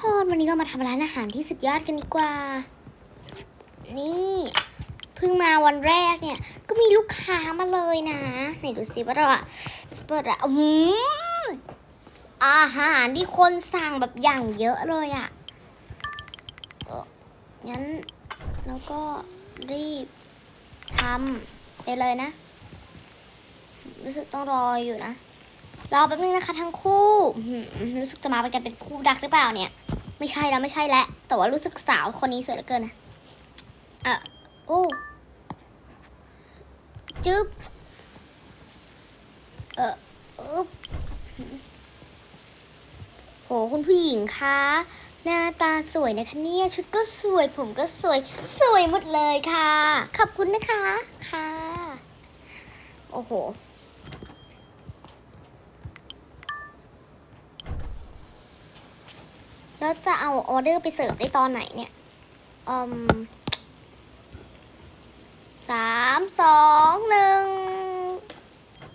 คนวันนี้เรามาทำร้านอาหารที่สุดยอดกันดีกว่า นี่เพิ่งมาวันแรกเนี่ย ก็มีลูกค้ามาเลยนะไหนดูสิว่าเราอะจะเปิดอะอืมอาหารที่คนสั่งแบบอย่างเยอะเลยอะงั้นเราก็รีบทำไปเลยนะ รู้สึกต้องรออยู่นะ รอแป๊บนึงนะคะทั้งคู่รู้สึกจะมาเป็นกันเป็นคู่ดักหรือเปล่าเนี่ย ไม่ใช่แล้วไม่ใช่แล้วแต่ว่ารู้สึกสาวคนนี้สวยเหลือเกินนะอะโอ้จึ๊บเอออึ๊บโหคุณผู้หญิงคะหน้าตาสวยนะคะเนี่ยชุดก็สวยผมก็สวยสวยหมดเลยค่ะ ขอบคุณนะคะค่ะ โอ้โห แล้วจะเอาออเดอร์ไปเสิร์ฟได้ตอนไหนเนี่ยอืมสามสองหนึ่ง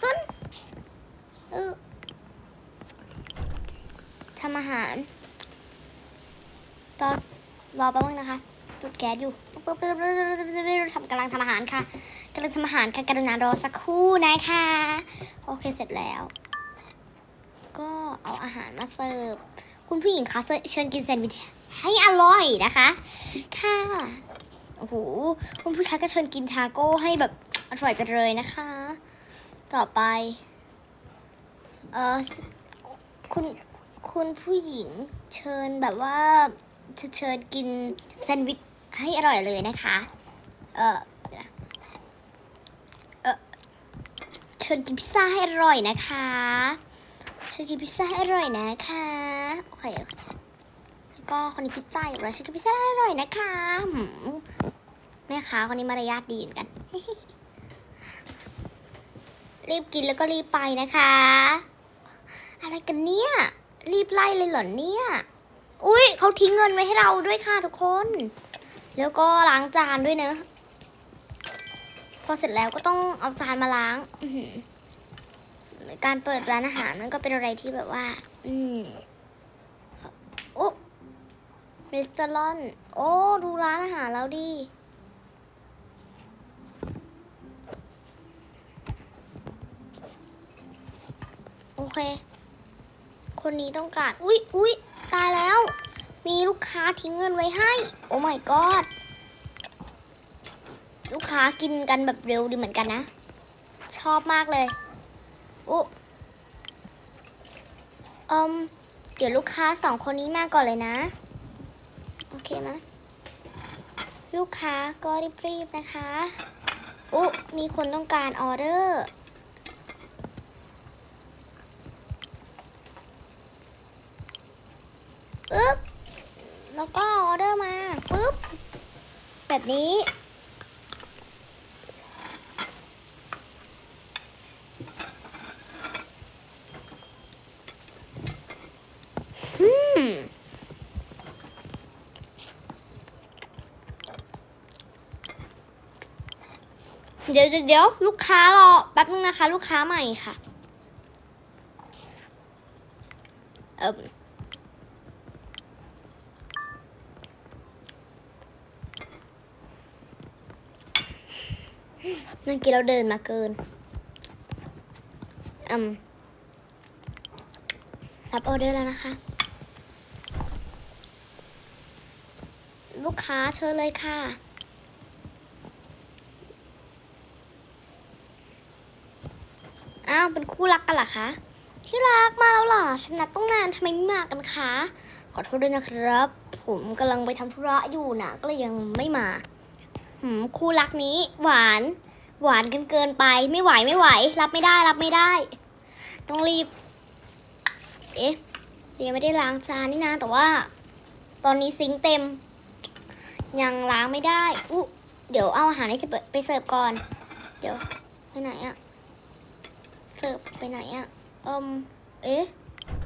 ซุนเออทำอาหาร ตอนรอแป๊บนึงนะคะจุดแก๊สอยู่ปึ๊บปึ๊บปึ๊บปึ๊บปึ๊บปึ๊บทำกำลังทำอาหารค่ะกำลังทำอาหารค่ะกรุณารอสักครู่นะคะโอเคเสร็จแล้ว ก็เอาอาหารมาเสิร์ฟ คุณผู้หญิงคะเชิญกินแซนด์วิชให้อร่อยนะคะ ค่ะโอ้โหคุณผู้ชายก็เชิญกินทาโก้ให้แบบอร่อยไปเลยนะคะ ต่อไป เออคุณคุณผู้หญิงเชิญแบบว่าจะเชิญกินแซนด์วิชให้อร่อยเลยนะคะ เออเออเชิญกินพิซซ่าให้อร่อยนะคะเช่วยกินพิซซ่าให้อร่อยนะคะ เคแล้วก็คนนี้พิซซ่าอยู่แล้วช่วยกินพิซซ่าอร่อยนะคะแม่ค้าคนนี้มารยาทดีเหมือนกัน รีบกินแล้วก็รีบไปนะคะ อะไรกันเนี่ย รีบไล่เลยเหรอเนี่ย อุ้ยเขาทิ้งเงินไว้ให้เราด้วยค่ะทุกคน แล้วก็ล้างจานด้วยเนอะพอเสร็จแล้วก็ต้องเอาจานมาล้างการเปิดร้านอาหารมันก็เป็นอะไรที่แบบว่า อืม รีสอร์ทโอ้ ดูร้านอาหารแล้วดิโอเค คนนี้ต้องการ อุ๊ยอุ๊ยตายแล้ว มีลูกค้าทิ้งเงินไว้ให้ โอ้ my god ลูกค้ากินกันแบบเร็วดีเหมือนกันนะ ชอบมากเลยโอ้อม เดี๋ยวลูกค้าสองคนนี้มาก่อนเลยนะ คไหมลูกค้าก็รีบๆนะคะอุ๊มีคนต้องการออเดอร์ปึ๊บแล้วก็ออเดอร์มาปึ๊บแบบนี้ อืม เดี๋ยวเดี๋ยวลูกค้ารอแป๊บนึงนะคะ ลูกค้าใหม่ค่ะเออเมื่อกี้เราเดินมาเกิน อืม รับออเดอร์แล้วนะคะ ลูกค้าเชิญเลยค่ะ อ้าว เหรอคะ ที่รักมาแล้วเหรอฉันนัดต้องนานทำไมไม่มากันคะ ขอโทษด้วยนะครับ ผมกำลังไปทำธุระอยู่นะก็เลยยังไม่มาหืมคู่รักนี้ หวาน หวานกันเกินไป ไม่ไหวไม่ไหว รับไม่ได้รับไม่ได้ ต้องรีบ เอ๊ะเดี๋ยวไม่ได้ล้างจานนี่นะ แต่ว่า ตอนนี้ซิงเต็ม ยังล้างไม่ได้ อุยเดี๋ยวเอาอาหารให้ไปเสิร์ฟก่อน เดี๋ยวไปไหนอะ สิร์ฟไปไหนอะเอิมเอ๊ะ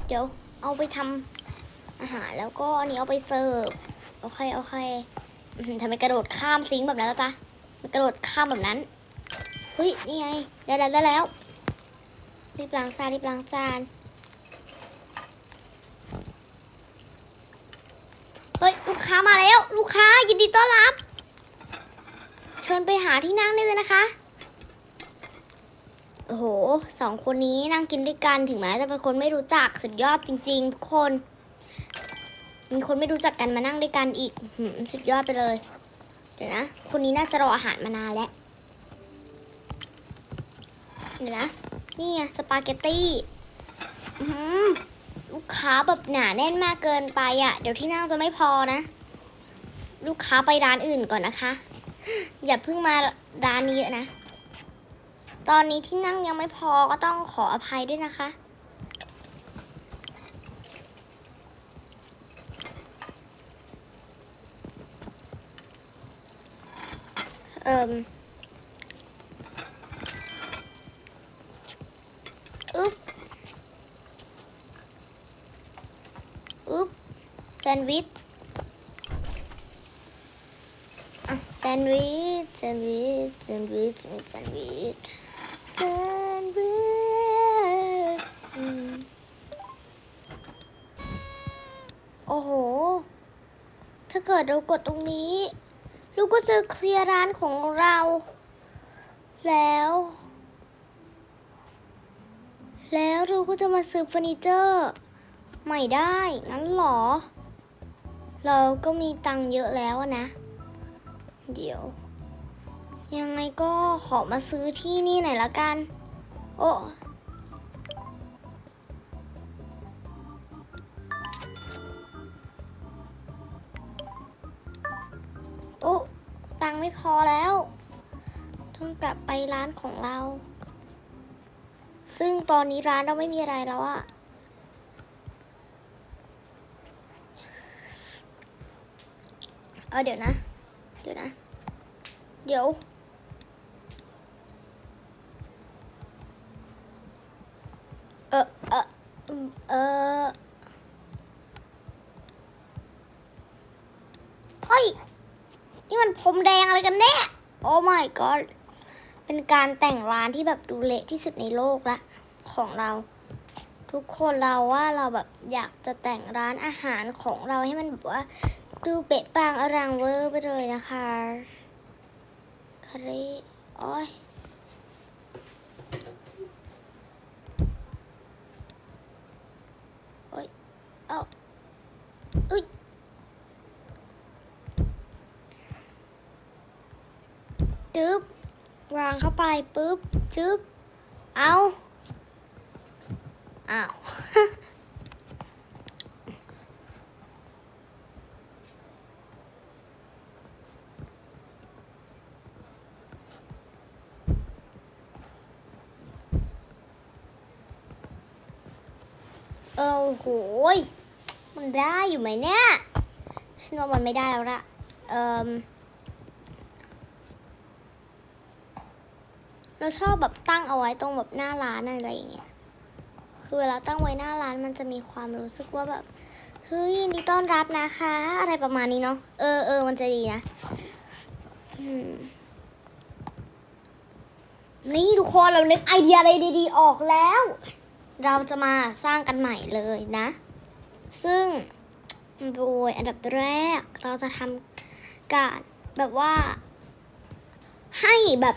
เดี๋ยวเอาไปทำอาหารแล้วก็อันนี้เอาไปเสิร์ฟ โอเค โอเคทำไมกระโดดข้ามซิงค์แบบนั้นล่ะจ๊ะมันกระโดดข้ามแบบนั้นเฮ้ย นี่ไง ได้แล้วได้แล้ว รีบล้างจานรีบล้างจาน เฮ้ย ลูกค้ามาแล้ว ลูกค้ายินดีต้อนรับ เชิญไปหาที่นั่งได้เลยนะคะ โอ้โหสองคนนี้นั่งกินด้วยกันถึงแม้จะเป็นคนไม่รู้จักสุดยอดจริงๆทุกคน มีคนไม่รู้จักกันมานั่งด้วยกันอีกสุดยอดไปเลย เดี๋ยวนะ คนนี้น่าจะรออาหารมานานแล้วเดี๋ยวนะ นี่ไงสปาเกตตี้ลูกค้าแบบหนาแน่นมากเกินไปอะ เดี๋ยวที่นั่งจะไม่พอนะ ลูกค้าไปร้านอื่นก่อนนะคะ อย่าเพิ่งมาร้านนี้เยอะนะ ตอนนี้ที่นั่งยังไม่พอก็ต้องขออภัยด้วยนะคะ เอ่มอึ๊บอึ๊บแซนด์วิชอะแซนด์วิชแซนด์วิชแซนด์วิชมีแซนด์วิช โอ้โห ถ้าเกิดเรากดตรงนี้เราก็จะเคลียร์ร้านของเรา แล้ว แล้วเราก็จะมาซื้อเฟอร์นิเจอร์ ใหม่ได้ งั้นเหรอ เราก็มีตังค์เยอะแล้วนะ เดี๋ยว ยังไงก็ขอมาซื้อที่นี่หน่อยละกัน โอ้โอ้ตังค์ไม่พอแล้ว ต้องกลับไปร้านของเรา ซึ่งตอนนี้ร้านเราไม่มีอะไรแล้วอะเออเดี๋ยวนะ เดี๋ยวนะ เดี๋ยว เออเอออืมเออเฮ้ย นี่มันพรมแดงอะไรกันแน่ โอ้ ก็เป็นการแต่งร้านที่แบบดูเละที่สุดในโลกละของเรา ทุกคนเราว่าเราแบบอยากจะแต่งร้านอาหารของเราให้มันแบบว่าดูเป๊ะปังอรังเวอร์ไปเลยนะคะคารีโอ้ยโอ้ยเอาอุ้ย จึ๊บวางเข้าไปปุ๊บจึ๊บเอาอ้าวเออโหยมันได้อยู่ไหมเนี่ยฉันว่ามันไม่ได้แล้วละเอ่ม เราชอบแบบตั้งเอาไว้ตรงแบบหน้าร้านอะไรอย่างเงี้ย คือเวลาตั้งไว้หน้าร้านมันจะมีความรู้สึกว่าแบบเฮ้ยยินดีต้อนรับนะคะ อะไรประมาณนี้เนาะ เออเออมันจะดีนะนี่ทุกคนเรานึกไอเดียอะไรดีๆ ออกแล้ว เราจะมาสร้างกันใหม่เลยนะ ซึ่งโดยอันดับแรกเราจะทำการแบบว่า ให้แบบ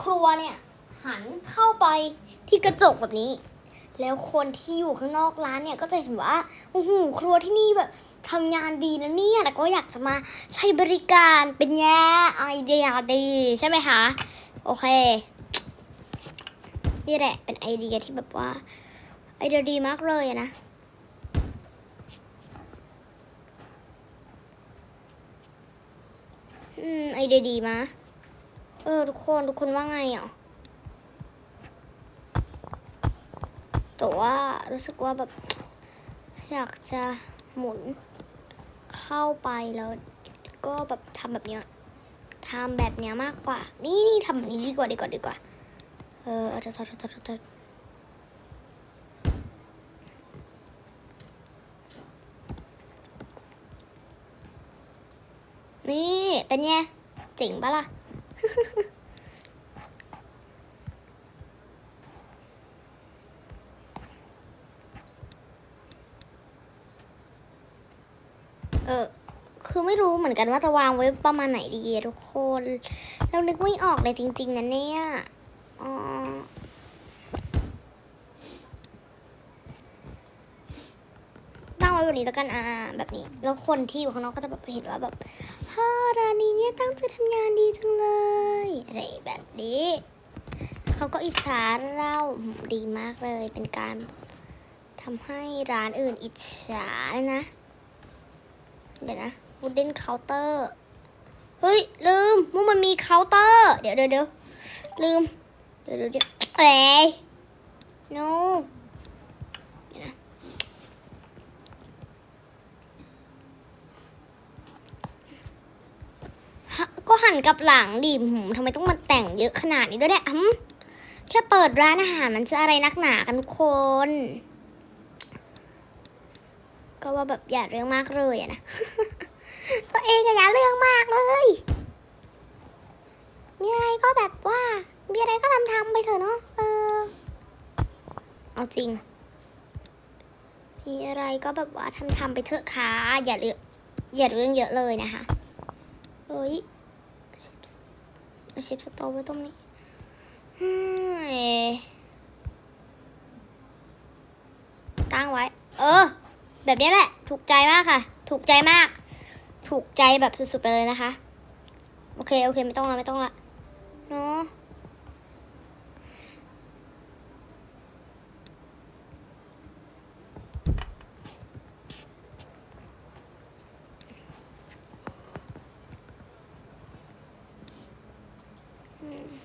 ครัวเนี่ย หันเข้าไปที่กระจกแบบนี้ แล้วคนที่อยู่ข้างนอกร้านเนี่ยก็จะเห็นว่าโอ้โหครัวที่นี่แบบทำงานดีนะเนี่ยแต่ก็อยากจะมาใช้บริการเป็นแง่ไอเดียดีใช่ไหมคะ โอเค นี่แหละเป็นไอเดียที่แบบว่า ไอเดียดีมากเลยนะอืมไอเดียดีมะเออ ทุกคน ทุกคนว่าไงอะ แต่ว่ารู้สึกว่าแบบ อยากจะหมุนเข้าไปแล้วก็แบบทำแบบเนี้ยทำแบบเนี้ยมากกว่า นี่นี่ทำแบบนี้ดีกว่าดีกว่าดีกว่า เออเอาเถอะเถอะเถอะเถอะเถอะนี่ เป็นไงเจ๋งปะล่ะ เออ ค คือไม่รู้ เหมือนกันว่าจะวางไว้ประมาณไหนดีทุกคน เรานึกไม่ออกเลยจริง ๆนะเนี่ยอ๋อตั้งไว้แบบนี้แล้วกันอ่าแบบนี้ แล้วคนที่อยู่ข้างนอกก็จะแบบเห็นว่าแบบฮ่าร้านนี้เนี่ยตั้งใจทำงานดีจังเลยอะไรแบบนี้เขาก็อิจฉาเราดีมากเลยเป็นการทำให้ร้านอื่นอิจฉาเลยนะ เดี๋ยวนะ wooden counter เฮ้ย ลืมว่ามันมีเคาน์เตอร์ เดี๋ยวเดี๋ยวเดี๋ยวลืม เดี๋ยวเดี๋ยวเดี๋ยวเอ้ย no เดี๋ยวนะฮะก็หันกลับหลังดิหืมทำไมต้องมาแต่งเยอะขนาดนี้ด้วยเนี่ยหืมแค่เปิดร้านอาหารมันจะอะไรนักหนากันทุกคน ก็ว่าแบบอย่าเรื่องมากเลยอะนะ ตัวเองอะอย่าเรื่องมากเลย มีอะไรก็แบบว่า มีอะไรก็ทำทำไปเถอะเนาะ เออ เอาจริง มีอะไรก็แบบว่าทำทำไปเถอะค่ะ อย่าเลือกอย่าเรื่องเยอะเลยนะคะเฮ้ยเอาชิปสตว์ไว้ตรงนี้เฮ้ยตั้งไว้ เออ แบบนี้แหละ ถูกใจมากค่ะ ถูกใจมาก ถูกใจแบบสุดๆไปเลยนะคะ โอเค โอเค ไม่ต้องละไม่ต้องละเนาะ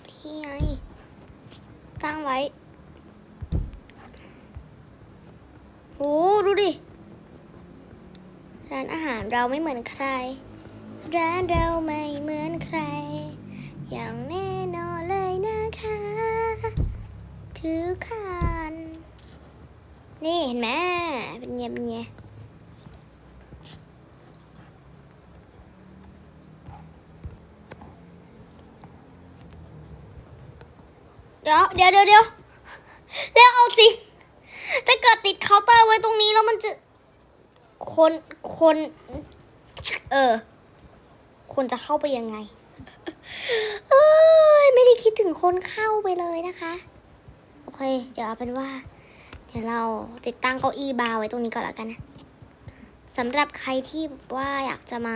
ที่ไงตั้งไว้โหดูดิ ร้านอาหารเราไม่เหมือนใคร ร้านเราไม่เหมือนใคร อย่างแน่นอนเลยนะคะถือคันนี่เห็นไหมเป็นไงเป็นไงเดี๋ยวเดี๋ยวเดี๋ยวเดี๋ยวเดี๋ยวเอาจริถ้าเกิดติดเคาน์เตอร์ไว้ตรงนี้แล้วมันจะ คนคน เออ คนจะเข้าไปยังไง เอ้ยไม่ได้คิดถึงคนเข้าไปเลยนะคะ โอเค เดี๋ยวเอาเป็นว่า เดี๋ยวเราติดตั้งเก้าอี้บาร์ไว้ตรงนี้ก่อนแล้วกันนะสำหรับใครที่แบบว่าอยากจะมา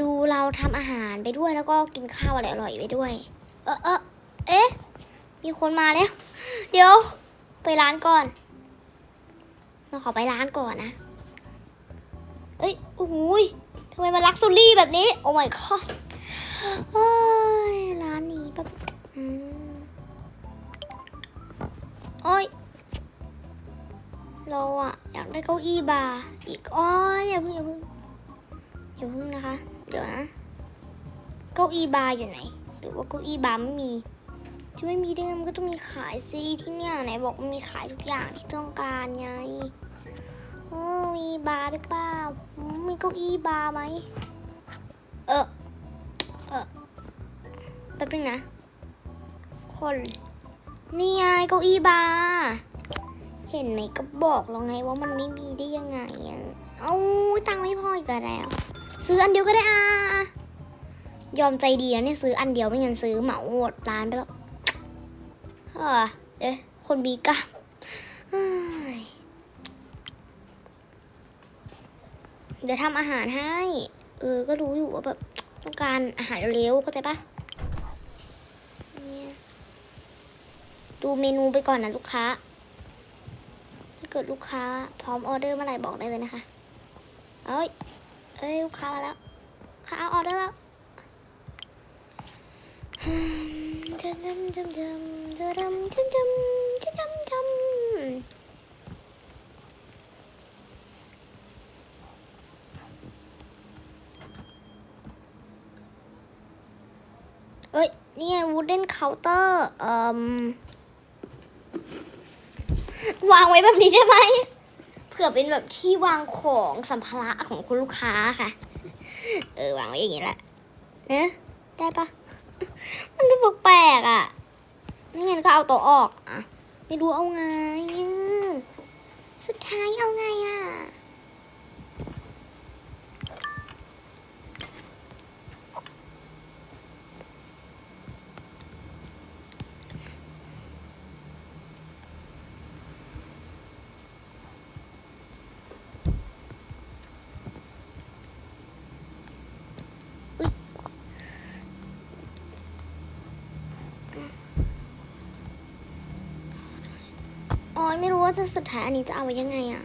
ดูเราทำอาหารไปด้วยแล้วก็กินข้าวอร่อยๆไปด้วย เออเออเอ๊ะ มีคนมาแล้ว เดี๋ยว ไปร้านก่อน เราขอไปร้านก่อนนะ เอ้ยโอ้โหยทำไมมันลักซูรี่แบบนี้ โอ้ my god ร้านนี้แบบโอ้ย เราอะอยากได้เก้าอี้บาร์อีกอ้อยอย่าเพิ่งอย่าเพิ่งอย่าเพิ่งนะคะ เดี๋ยวนะ เก้าอี้บาร์อยู่ไหน หรือว่าเก้าอี้บาร์ไม่มีจะไม่มีได้ไงมันก็ต้องมีขายสิที่เนี่ยไหนบอกมันมีขายทุกอย่างที่ต้องการไง มีบาร์หรือเปล่า มีเก้าอี้บาร์ไหม เออ เออแป๊บนึงนะ คน นี่ไงเก้าอี้บาร์ เห็นไหมก็บอกแล้วไงว่ามันไม่มีได้ยังไงอะเอาตังค์ไม่พออีกแล้ว ซื้ออันเดียวก็ได้อะ ยอมใจดีนะเนี่ยซื้ออันเดียวไม่งั้นซื้อเหมาหมดร้านไปแล้วเออเอ๊ะคนมีกล้าม เดี๋ยวทำอาหารให้ เออ ก็รู้อยู่ว่าแบบต้องการอาหารเร็วเข้าใจปะดูเมนูไปก่อนนะลูกค้า ถ้าเกิดลูกค้า พร้อมออเดอร์เมื่อไหร่บอกได้เลยนะคะ เอ้ย เอ้ยลูกค้ามาแล้วค้าเอาออเดอร์แล้วจำจำจำจำจำจำจำจำจำ เอ้ย นี่ไง wooden counter เอ่มวางไว้แบบนี้ได้ไหมเผื่อเป็นแบบที่วางของสัมภาระของคุณลูกค้าค่ะ เออวางไว้อย่างนี้แหละเนะได้ปะมันดูแปลกๆอะไม่งั้นก็เอาตัวออกอะ ไม่รู้เอาไง สุดท้ายเอาไงอะ ว่าจะสุดท้ายอันนี้จะเอาไว้ยังไงอะ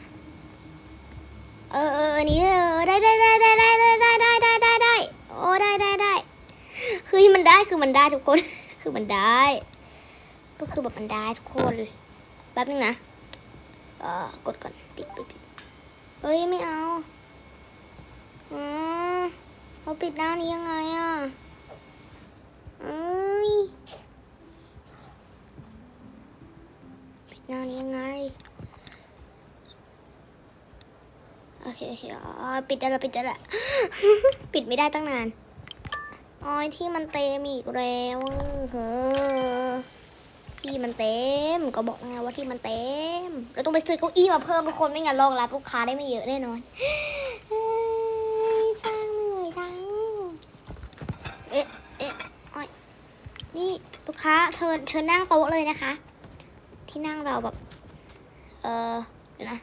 เออเอออันนี้เออได้ได้ได้ได้ได้ได้ได้ได้ได้ได้ได้โอ้ได้ได้ได้คือมันได้คือมันได้ทุกคน คือมันได้ ก็คือแบบมันได้ทุกคนแป๊บนึงนะเออกดก่อนปิดปิดปิดเฮ้ยไม่เอาอืมเขาปิดหน้านี้ยังไงอะเอ้ย น้านี้ยังไง โอเคโอเคอ๋อปิดได้แล้วปิดได้แล้วปิดไม่ได้ตั้งนานอ๋อที่มันเต็มอีกแล้วเฮ้อที่มันเต็มก็บอกไงว่าที่มันเต็ม เราต้องไปซื้อเก้าอี้มาเพิ่มทุกคนไม่งั้นรองรับลูกค้าได้ไม่เยอะแน่นอนสร้างเหนื่อยจังเอ๊ะเอ๊ะอ้อยนี่ลูกค้าเชิญเชิญนั่งโต๊ะเลยนะคะ ที่นั่งเราแบบ เออนะ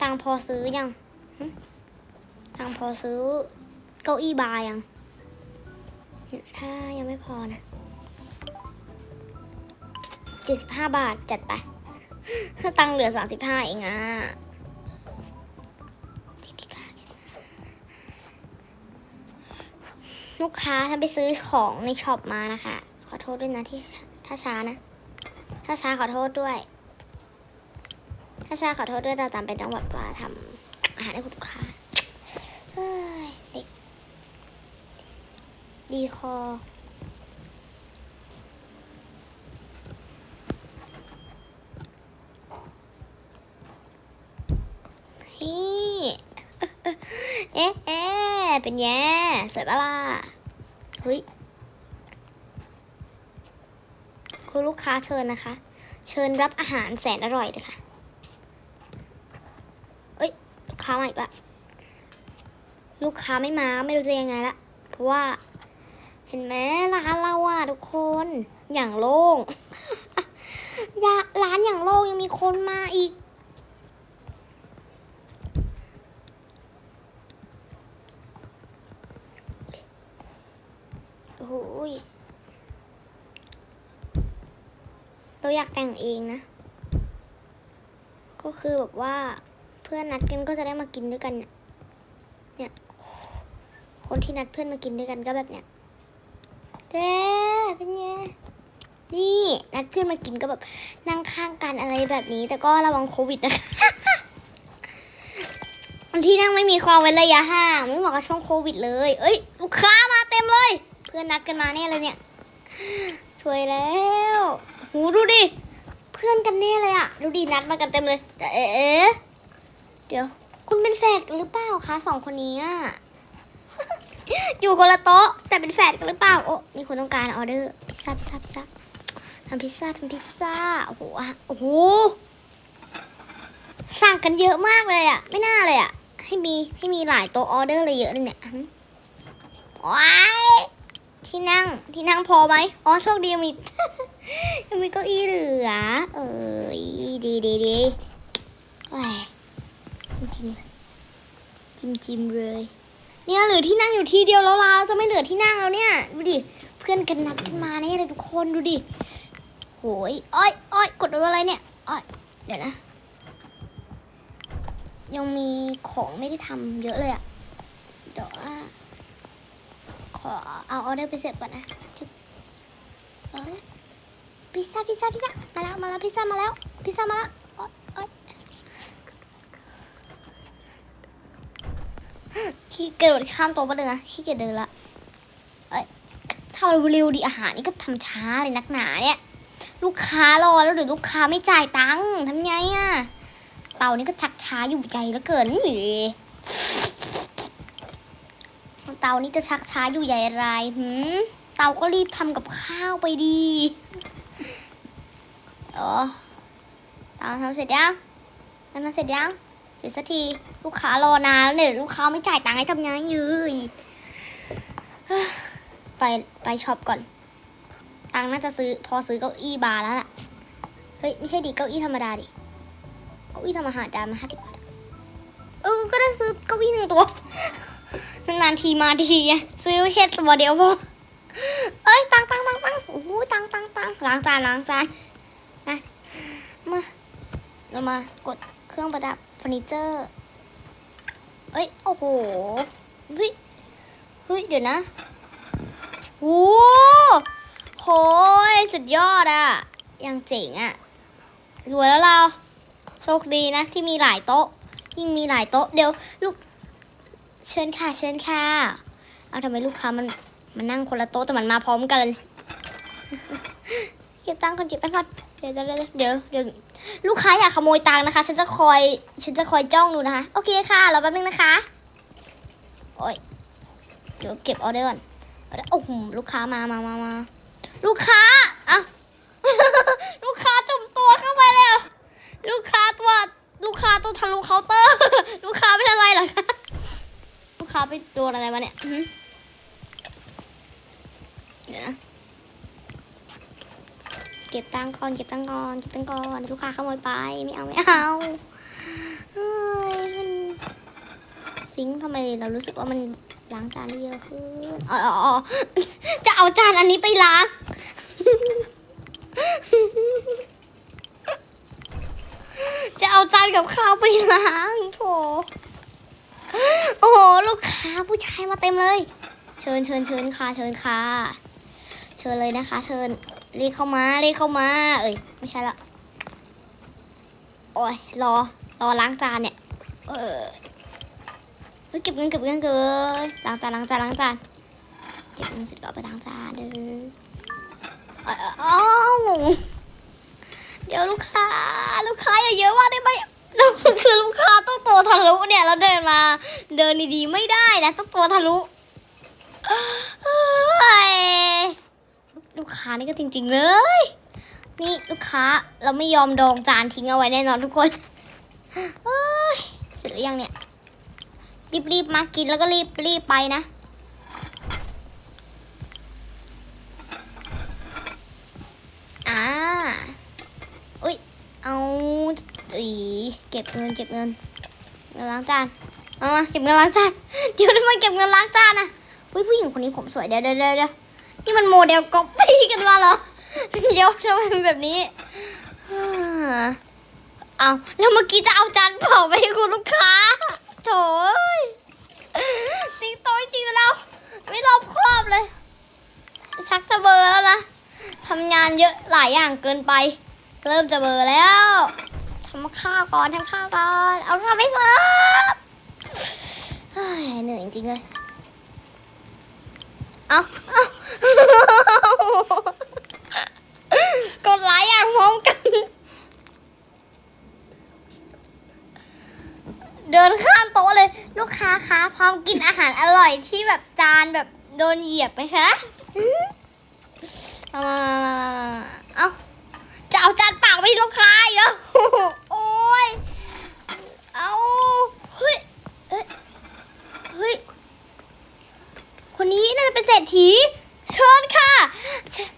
ตังพอซื้อยังตังพอซื้อเก้าอี้บาร์ยัง ถ้ายังไม่พอนะเจ็ดสิบห้าบาทจัดไปถ้าตังเหลือสามสิบห้าเองอะลูกค้าฉันไปซื้อของในช็อปมานะคะ ขอโทษด้วยนะที่ถ้าช้านะ ถ้าช้าขอโทษด้วย ถ้าช้าขอโทษด้วยเราจำเป็นต้องแบบว่าทำอาหารให้คุณลูกค้าเฮ้ยเด็กดีคอเอ๊ะเอ๊ะเป็นแย่สวยปะล่ะเฮ้ย คุณลูกค้าเชิญนะคะ เชิญรับอาหารแสนอร่อยเลยค่ะ เอ้ยลูกค้ามาอีกละ ลูกค้าไม่มาไม่รู้จะยังไงละ เพราะว่า เห็นไหมร้านเราอะทุกคนอย่างโล่งยาร้านอย่างโล่งยังมีคนมาอีกโอ้ย เราอยากแต่งเองนะ ก็คือแบบว่าเพื่อนนัดกันก็จะได้มากินด้วยกันเนี่ยเนี่ย คนที่นัดเพื่อนมากินด้วยกันก็แบบเนี้ยเด้เป็นไงนี่นัดเพื่อนมากินก็แบบนั่งข้างกันอะไรแบบนี้ แต่ก็ระวังโควิดนะคะที่นั่งไม่มีความเว้นระยะห่างไม่เหมาะกับช่วงโควิดเลย เอ้ยลูกค้ามาเต็มเลย เพื่อนนัดกันมาแน่เลยเนี่ยสวยแล้ว หูดูดิ เพื่อนกันแน่เลยอะดูดินัดมากันเต็มเลย แต่เอ๊ะเดี๋ยว คุณเป็นแฝดกันหรือเปล่าคะสองคนนี้อะอยู่คนละโต๊ะ แต่เป็นแฝดกันหรือเปล่า โอ้มีคนต้องการออเดอร์พิซซ่าพิซซ่าพิซซ่าทำพิซซ่าทำพิซซ่าโอ้โหโอ้โหสั่งกันเยอะมากเลยอะไม่น่าเลยอะให้มีให้มีหลายโต๊ะออเดอร์เลยเยอะเลยเนี่ยหึว้ายที่นั่งที่นั่งพอไหมอ๋อโชคดีมี ยังมีเก้าอี้เหลือ เอ้ยดีดีดีโอ้ยจิ้มจิมจิมเลย เนี่ยเหลือที่นั่งอยู่ทีเดียวแล้วล่ะจะไม่เหลือที่นั่งแล้วเนี่ย ดูดิ เพื่อนกันนัดกันมาเนี่ยเลยทุกคนดูดิโหยอ้อยอ้อยกดโดนอะไรเนี่ยอ้อยเดี๋ยวนะ ยังมีของไม่ได้ทำเยอะเลยอะเดี๋ยวว่าขอเอาออเดอร์ไปเสร็จก่อนนะเอ้ย พิซซ่าพิซซ่าพิซซ่ามาแล้วมาแล้วพิซซ่ามาแล้วพิซซ่ามาแล้วโอ๊ยโอ๊ยขี้เกียจโดดข้ามโต๊ะไปเลยนะขี้เกียจเดินละเอ้ยทำเร็วดิอาหารนี่ก็ทำช้าเลยนักหนาเนี่ยลูกค้ารอแล้วเดี๋ยวลูกค้าไม่จ่ายตังค์ทำไงอะเตานี่ก็ชักช้าอยู่ใหญ่แล้วเกินหรือเตานี่จะชักช้าอยู่ใหญ่อะไรหืมเตาก็รีบทำกับข้าวไปดี เออเตาทำเสร็จยังทำเสร็จยัง เสร็จสักทีลูกค้ารอนานแล้วเนี่ยลูกค้าไม่จ่ายตังค์ให้ทำไงยืยไปไปช็อปก่อน ตังค์น่าจะซื้อพอซื้อเก้าอี้บาร์แล้วล่ะ เฮ้ยไม่ใช่ดิเก้าอี้ธรรมดาดิ เก้าอี้ทำอาหาดามาห้าสิบบาท เออก็ได้ซื้อเก้าอี้หนึ่งตัวนานๆทีมาทีไงซื้อแค่ตัวเดียวพอ เอ้ยตังตังตังตังโอ้โหตังตังตังล้างจานล้างจาน นะมาเรามากดเครื่องประดับเฟอร์นิเจอร์ เอ้ย โอ้โหเฮ้ยเฮ้ย เดี๋ยวนะโอ้โหสุดยอดอะยังเจ๋งอะรวยแล้วเรา โชคดีนะ ที่มีหลายโต๊ะ ยิ่งมีหลายโต๊ะ เดี๋ยวลูก เชิญค่ะ เชิญค่ะ เอาทำไมลูกค้ามันมันนั่งคนละโต๊ะแต่มันมาพร้อมกัน เก็บตังค์ก่อนเก็บตังค์ก่อน เดี๋ยวเดี๋ยวเดี๋ยวลูกค้าอยากขโมยตังค์นะคะ ฉันจะคอย ฉันจะคอยจ้องดูนะคะ โอเคค่ะรอแป๊บนึงนะคะ โอ้ยเดี๋ยวเก็บออเดอร์ก่อนเดี๋ยวโอ้โหลูกค้ามามามามาลูกค้าอะลูกค้าจุ่มตัวเข้าไปเลยอะลูกค้าตัว ลูกค้าตัวทะลุเคาน์เตอร์ ลูกค้าเป็นอะไรหรอคะลูกค้าไปโดนอะไรมาเนี่ยเดี๋ยวนะ เก็บตังก่อนเก็บตังก่อนเก็บตังก่อนลูกค้าขโมยไปไม่เอาไม่เอาเฮ้ยมันซิงค์ทำไมเรารู้สึกว่ามันล้างจานได้เยอะขึ้นอ๋ออ๋ออ๋อจะเอาจานอันนี้ไปล้าง จะเอาจานกับข้าวไปล้างโถโอ้โหลูกค้าผู้ชายมาเต็มเลย เชิญเชิญเชิญค่ะเชิญค่ะ เชิญเลยนะคะ เชิญ เรียกเข้ามาเรียกเข้ามา เอ้ยไม่ใช่ละโอ้ยรอรอล้างจานเนี่ย เออเฮ้ยเก็บเงินเก็บเงินเกินล้างจานล้างจานล้างจานเก็บเงินเสร็จก็ไปล้างจานเด้ออ้ยอ้าวเดี๋ยวลูกค้า ลูกค้าอย่าเยอะมากได้ไหมคือลูกค้าต้องตัวทะลุเนี่ยแล้วเดินมา เดินดีๆไม่ได้นะต้องตัวทะลุเฮ้ย ลูกค้านี่ก็จริง ๆ เลย นี่ลูกค้าเราไม่ยอมดองจานทิ้งเอาไว้แน่นอนทุกคนเฮ้ยเสร็จหรือยังเนี่ย รีบๆมากินแล้วก็รีบรีบไปนะอ่าอุ้ยเอาอีเก็บเงินเก็บเงินเงินล้างจานเอามาเก็บเงินล้างจานเดี๋ยวทำไมเก็บเงินล้างจานอะอุ้ยผู้หญิงคนนี้ผมสวยเดี๋ยวเดี๋ยวเดี๋ยว นี่มันโมเดลก๊อปปี้กันมาเหรอเดี๋ยวทำไมเป็นแบบนี้เอาแล้วเมื่อกี้จะเอาจานเผาไปให้คุณลูกค้าโถ่เอ้ยติ๊งโต้อยจริงๆแล้วไม่รอบครอบเลย ชักจะเบอร์แล้วนะทำงานเยอะหลายอย่างเกินไป เริ่มจะเบอร์แล้วทำข้าวก่อนทำข้าวก่อน เอาข้าวไปเสิร์ฟเหนื่อยจริงเลย เอาเอากดหลายอย่างพร้อมกัน เดินข้ามโต๊ะเลย ลูกค้าคะพร้อมกินอาหารอร่อยที่แบบจานแบบโดนเหยียบไหมคะมามาเอาจะเอาจานเปล่าไปให้ลูกค้าอีกแล้วโอ้ยเอาเฮ้ยเอ้ยเฮ้ย คนนี้น่าจะเป็นเศรษฐีเชิญค่ะเชิญ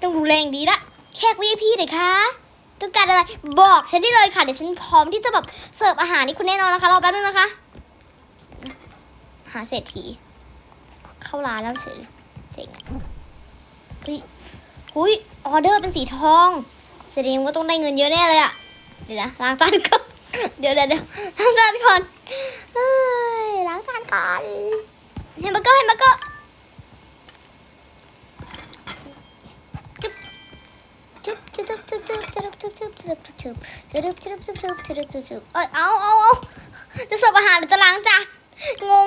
ต้องดูแรงดีละแขก VIP เลยค่ะต้องการอะไร บอกฉันได้เลยค่ะ เดี๋ยวฉันพร้อมที่จะแบบเสิร์ฟอาหารให้คุณแน่นอนนะคะ รอแป๊บนึงนะคะ หาเศรษฐี เข้าร้านแล้วเฉยเซ็งอะเฮ้ยหุยออเดอร์เป็นสีทองแสดงว่าต้องได้เงินเยอะแน่เลยอะเดี๋ยวนะล้างจานก่อนเดี๋ยวเดี๋ยวล้างจานก่อนเฮ้ยล้างจานก่อนเฮมเบอร์เกอร์เฮมเบอร์เกอร์ จุ๊บจุ๊บจุ๊บจุ๊บจุ๊บจุ๊บจุ๊บจุ๊บจุ๊บจุ๊บจุ๊บจุ๊บจุ๊บจุ๊บจุ๊บเอ้ยเอาเอาเอาจะเสิร์ฟอาหารหรือจะล้างจานงง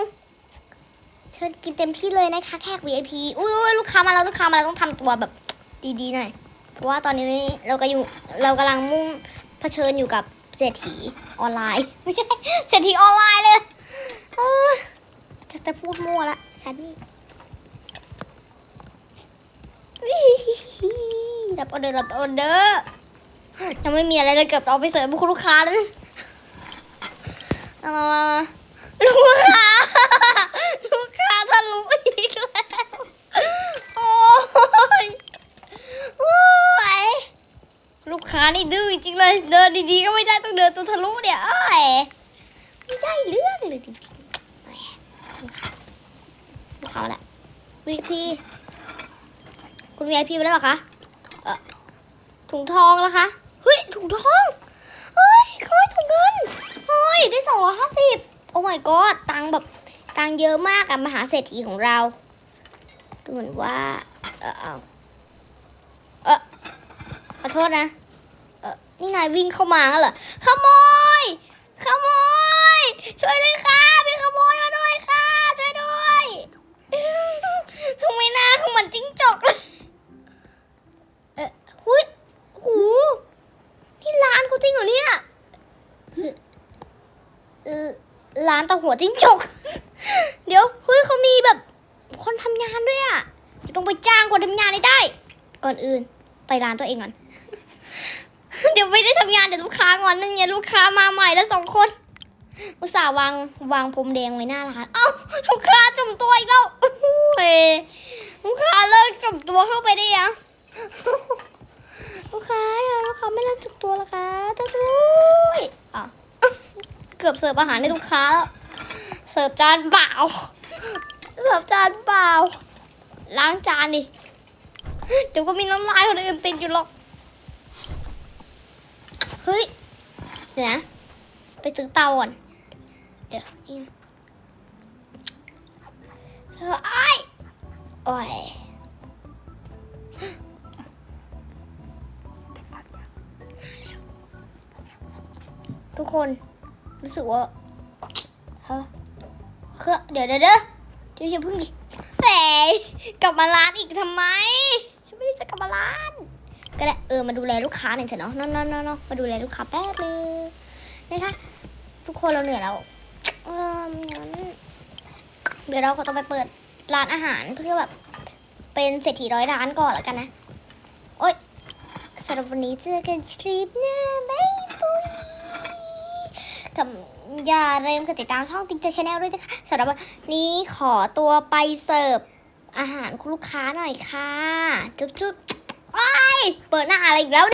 เชิญกินเต็มที่เลยนะคะแขก VIP อุ้ยลูกค้ามาแล้วลูกค้ามาแล้วต้องทำตัวแบบดีๆหน่อยเพราะว่าตอนนี้เราก็อยู่เรากำลังมุ่งเผชิญอยู่กับเศรษฐีออนไลน์ไม่ใช่เศรษฐีออนไลน์เลยจะจะพูดมั่วละฉันนี่ รับออเดอร์รับออเดอร์ยังไม่มีอะไรเลยเกือบเอาไปเสิร์ฟให้ลูกค้าเลยเอามามามาลูกค้าลูกค้าทะลุอีกแล้วโอ้ยโอ้ยลูกค้านี่ดื้อจริงเลยเดินดีๆก็ไม่ได้ต้องเดินตัวทะลุเนี่ยอ้ยไม่ได้เรื่องเลยจริงๆลูกค้าลูกค้ามาแล้ว VIP คุณ VIP มาแล้วหรอคะ ถุงทองแล้วคะเฮ้ยถุงทองเฮ้ยขอถุงเงินเฮ้ยได้สองร้อยห้าสิบโอ้ my god ตังแบบตังเยอะมากอะมหาเศรษฐีของเราดูเหมือนว่า เออเอาเออขอโทษนะเออนี่นายวิ่งเข้ามาเหรอขโมยขโมยช่วยด้วยค่ะมีขโมยมาด้วยค่ะช่วยด้วยทำไมหน้าเขาเหมือนจิ้งจกเลย ริงเหรอเนี่ยร้านตะหัวจิ้งจก เดี๋ยวเฮ้ยเขามีแบบคนทำงานด้วยอะเดี๋ยวต้องไปจ้างคนทำงานให้ได้ ก่อนอื่น ไปร้านตัวเองก่อน เดี๋ยวไม่ได้ทำงานเดี๋ยวลูกค้างอนนึงเนี่ยลูกค้ามาใหม่แล้วสองคน อุตส่าห์วางวางพรมแดงไว้หน้าร้าน เอ้าลูกค้าจมตัวอีกแล้วเฮ้ยลูกค้าเลิกจมตัวเข้าไปได้ยัง ลูกค้าลูกค้าไม่เลิกจุ่มตัวละคะจะด้วยอะเกือบเสิร์ฟอาหารให้ลูกค้าแล้ว เสิร์ฟจานเปล่า เสิร์ฟจานเปล่า ล้างจานดิ เดี๋ยวก็มีน้ำลายคนอื่นติดอยู่หรอก เฮ้ย เดี๋ยวนะ ไปซื้อเตาก่อน เดี๋ยวนี่เฮ้ยโอ้ย กคนรู้สึกว่าเฮ้ยเครื่องเดี๋ยวเดี๋ยวเดี๋ยวเดี๋ยวอย่าเพิ่งดิแหมกลับมาร้านอีกทำไมฉันไม่ได้จะกลับมาร้าน ก็ได้เออมาดูแลลูกค้าหน่อยเถอะเนาะนาะเนาะเนาะเนมาดูแลลูกค้าแป๊บนึงนะคะทุกคนเราเหนื่อยแล้วเอองั้นเดี๋ยวเราก็ต้องไปเปิดร้านอาหารเพื่อแบบเป็นเศรษฐีร้อยล้านก่อนแล้วกันนะ โอ๊ยสำหรับวันนี้เจอกันคลิปหน้าบ๊ายบายกับ อย่าลืมกดติดตามช่องติ๊กเจอชาแนลด้วยนะคะสำหรับวันนี้ขอตัวไปเสิร์ฟอาหารคุณลูกค้าหน่อยค่ะ จุ๊บจุ๊บว้ายเปิดหน้าอะไรอีกแล้ว